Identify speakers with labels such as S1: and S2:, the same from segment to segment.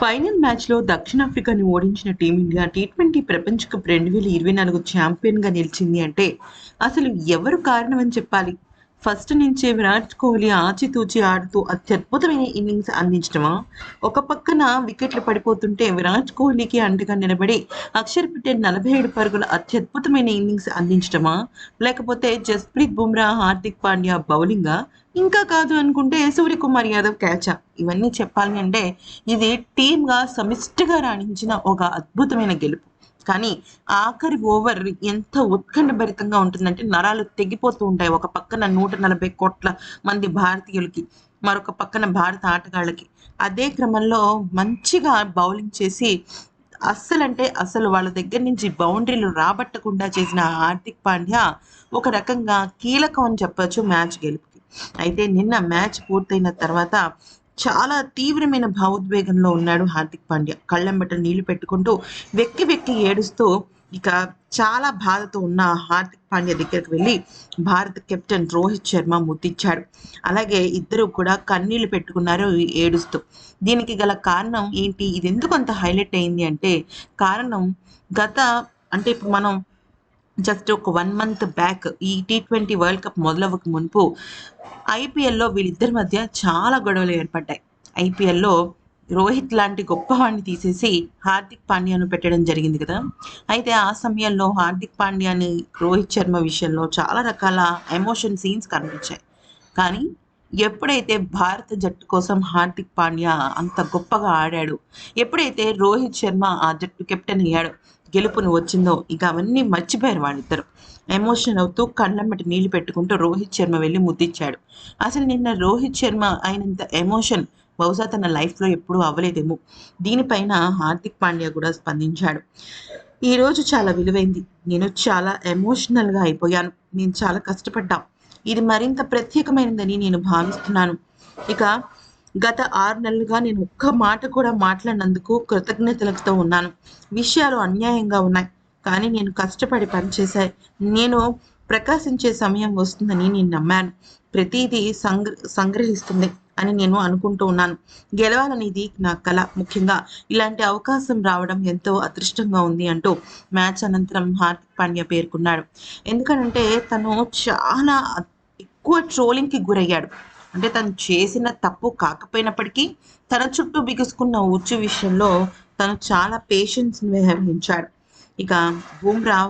S1: Final మ్యాచ్లో దక్షిణాఫ్రికాని ఓడించిన టీమిండియా టీ ట్వంటీ ప్రపంచ కప్ రెండు వేల ఇరవై నాలుగు ఛాంపియన్గా నిలిచింది అంటే అసలు ఎవరు కారణమని చెప్పాలి? ఫస్ట్ నుంచే విరాట్ కోహ్లీ ఆచితూచి ఆడుతూ అత్యద్భుతమైన ఇన్నింగ్స్ అందించడమా ఒక పక్కన వికెట్లు పడిపోతుంటే విరాట్ కోహ్లీకి అండగా నిలబడి అక్షర్ పటేల్ నలభై ఏడు పరుగుల అత్యద్భుతమైన ఇన్నింగ్స్ అందించడమా లేకపోతే జస్ప్రీత్ బుమ్రా హార్దిక్ పాండ్యా బౌలింగా? ఇంకా కాదు అనుకుంటే సూర్యకుమార్ యాదవ్ క్యాచా? ఇవన్నీ చెప్పాలి అంటే ఇది టీమ్గా సమిష్టిగా రాణించిన ఒక అద్భుతమైన గెలుపు. కానీ ఆఖరి ఓవర్ ఎంత ఉత్కంఠభరితంగా ఉంటుందంటే నరాలు తెగిపోతూ ఉంటాయి. ఒక పక్కన నూట నలభై కోట్ల మంది భారతీయులకి మరొక పక్కన భారత ఆటగాళ్ళకి. అదే క్రమంలో మంచిగా బౌలింగ్ చేసి అస్సలంటే అసలు వాళ్ళ దగ్గర నుంచి బౌండరీలు రాబట్టకుండా చేసిన హార్దిక్ పాండ్యా ఒక రకంగా కీలకం అని చెప్పచ్చు మ్యాచ్ గెలుపుకి. అయితే నిన్న మ్యాచ్ పూర్తయిన తర్వాత చాలా తీవ్రమైన భావోద్వేగంలో ఉన్నాడు హార్దిక్ పాండ్యా. కళ్ళెంబట నీళ్ళు పెట్టుకుంటూ వెక్కి వెక్కి ఏడుస్తూ ఇక చాలా బాధతో ఉన్న హార్దిక్ పాండ్యా దగ్గరికి వెళ్ళి భారత కెప్టెన్ రోహిత్ శర్మ ముద్దిచ్చాడు అలాగే ఇద్దరు కూడా కన్నీళ్ళు పెట్టుకున్నారు ఏడుస్తూ. దీనికి గల కారణం ఏంటి? ఇది ఎందుకు అంత హైలైట్ అయింది అంటే కారణం గత అంటే ఇప్పుడు మనం జస్ట్ ఒక వన్ మంత్ బ్యాక్ ఈ టీ ట్వంటీ వరల్డ్ కప్ మొదలవ్వక మునుపు ఐపీఎల్లో వీళ్ళిద్దరి మధ్య చాలా గొడవలు ఏర్పడ్డాయి. ఐపీఎల్లో రోహిత్ లాంటి గొప్పవాడిని తీసేసి హార్దిక్ పాండ్యాను పెట్టడం జరిగింది కదా. అయితే ఆ సమయంలో హార్దిక్ పాండ్యాని రోహిత్ శర్మ విషయంలో చాలా రకాల ఎమోషన్ సీన్స్ కనిపించాయి. కానీ ఎప్పుడైతే భారత జట్టు కోసం హార్దిక్ పాండ్యా అంత గొప్పగా ఆడాడు ఎప్పుడైతే రోహిత్ శర్మ ఆ జట్టు కెప్టెన్ అయ్యాడు గెలుపును వచ్చిందో ఇక అవన్నీ మర్చిపోయారు వాళ్ళిద్దరు. ఎమోషన్ అవుతూ కళ్ళమ్మటి నీళ్ళు పెట్టుకుంటూ రోహిత్ శర్మ వెళ్ళి ముద్దిచ్చాడు. అసలు నిన్న రోహిత్ శర్మ అయినంత ఎమోషన్ బహుశా తన లైఫ్లో ఎప్పుడూ అవ్వలేదేమో. దీనిపైన హార్దిక్ పాండ్యా కూడా స్పందించాడు. ఈరోజు చాలా విలువైంది. నేను చాలా ఎమోషనల్గా అయిపోయాను. నేను చాలా కష్టపడ్డా. ఇది మరింత ప్రత్యేకమైనదని నేను భావిస్తున్నాను. ఇక గత ఆరు నెలలుగా నేను ఒక్క మాట కూడా మాట్లాడినందుకు కృతజ్ఞతలతో ఉన్నాను. విషయాలు అన్యాయంగా ఉన్నాయి. కానీ నేను కష్టపడి పనిచేశాయి. నేను ప్రకాశించే సమయం వస్తుందని నేను నమ్మాను. ప్రతిదీ సంగ్ర సంగ్రహిస్తుంది అని నేను అనుకుంటూ ఉన్నాను. గెలవాలనేది నా కళ ముఖ్యంగా ఇలాంటి అవకాశం రావడం ఎంతో అదృష్టంగా ఉంది అంటూ మ్యాచ్ అనంతరం హార్దిక్ పాండ్యా పేర్కొన్నాడు. ఎందుకంటే తను చాలా ఎక్కువ ట్రోలింగ్కి గురయ్యాడు. అంటే తను చేసిన తప్పు కాకపోయినప్పటికీ తన చుట్టూ బిగుసుకున్న ఉచ్చు విషయంలో తను చాలా పేషెన్స్ని వ్యవహరించాడు. ఇక బూమ్రా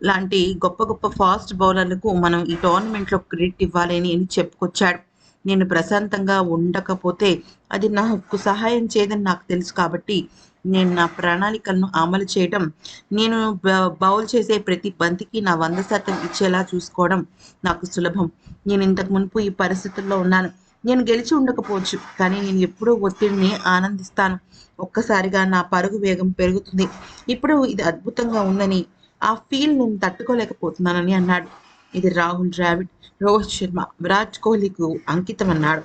S1: లాంటి గొప్ప గొప్ప ఫాస్ట్ బౌలర్లకు మనం ఈ టోర్నమెంట్లో క్రెడిట్ ఇవ్వాలని అని చెప్పుకొచ్చాడు నేను ప్రశాంతంగా ఉండకపోతే అది నాకు సహాయం చేయదని నాకు తెలుసు కాబట్టి నేను నా ప్రణాళికలను అమలు చేయడం నేను బౌల్ చేసే ప్రతి బంతికి నా వంద శాతం ఇచ్చేలా చూసుకోవడం నాకు సులభం. నేను ఇంతకు మునుపు ఈ పరిస్థితుల్లో ఉన్నాను. నేను గెలిచి ఉండకపోవచ్చు కానీ నేను ఎప్పుడూ ఒత్తిడిని ఆనందిస్తాను. ఒక్కసారిగా నా పరుగు వేగం పెరుగుతుంది. ఇప్పుడు ఇది అద్భుతంగా ఉందని ఆ ఫీల్ నేను తట్టుకోలేకపోతున్నానని అన్నాడు. ఇది రాహుల్ ద్రావిడ్. రోహిత్ శర్మ విరాట్ కోహ్లీకు అంకితం అన్నాడు